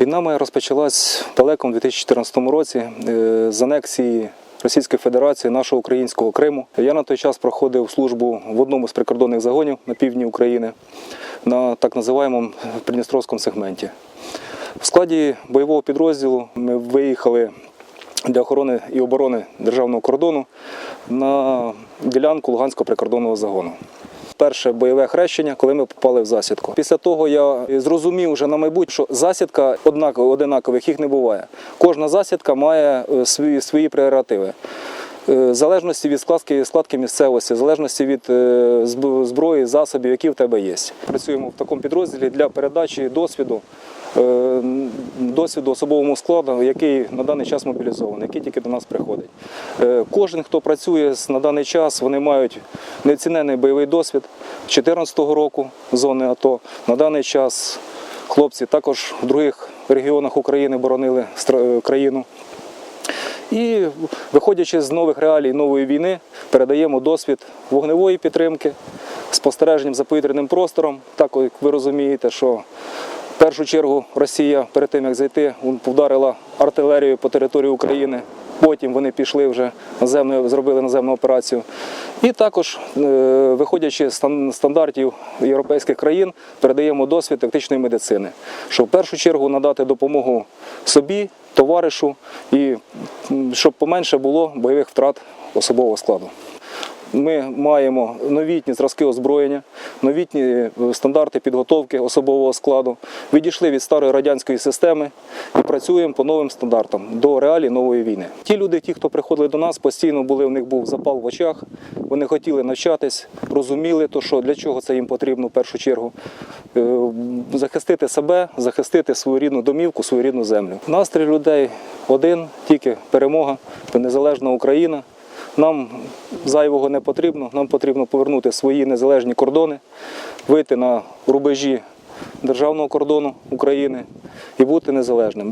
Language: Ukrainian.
Війна моя розпочалась далеко в 2014 році е, з анексії Російської Федерації нашого українського Криму. Я на той час проходив службу в одному з прикордонних загонів на півдні України на так називаємому Придністровському сегменті. В складі бойового підрозділу ми виїхали для охорони і оборони державного кордону на ділянку Луганського прикордонного загону. Перше бойове хрещення, коли ми попали в засідку. Після того я зрозумів вже на майбутнє, що засідка однаково одинакових їх не буває. Кожна засідка має е, свої, свої прерогативи. Е, В залежності від складки, складки місцевості, в залежності від е, зброї, засобів, які в тебе є. Працюємо в такому підрозділі для передачі досвіду, е, досвіду особовому складу, який на даний час мобілізований, який тільки до нас приходить. Кожен, хто працює на даний час, вони мають неоцінений бойовий досвід 2014 року зони АТО. На даний час хлопці також в других регіонах України боронили країну. І виходячи з нових реалій нової війни, передаємо досвід вогневої підтримки, спостереженням за повітряним простором. Так, як ви розумієте, що в першу чергу Росія перед тим як зайти, вдарила артилерією по території України. Потім вони пішли вже наземною, зробили наземну операцію. І також, е, виходячи з стандартів європейських країн, передаємо досвід тактичної медицини, щоб в першу чергу надати допомогу собі, товаришу і щоб поменше було бойових втрат особового складу. Ми маємо новітні зразки озброєння, новітні е, стандарти підготовки особового складу. Відійшли від старої радянської системи і працюємо по новим стандартам до реалій нової війни. Ті люди, ті, хто приходили до нас, постійно були, у них був запал в очах. Вони хотіли навчатись, розуміли, то що для чого це їм потрібно в першу чергу. Е, Захистити себе, захистити свою рідну домівку, свою рідну землю. Настрій людей один, тільки перемога, незалежна Україна. Нам зайвого не потрібно, нам потрібно повернути свої незалежні кордони, вийти на рубежі державного кордону України і бути незалежним.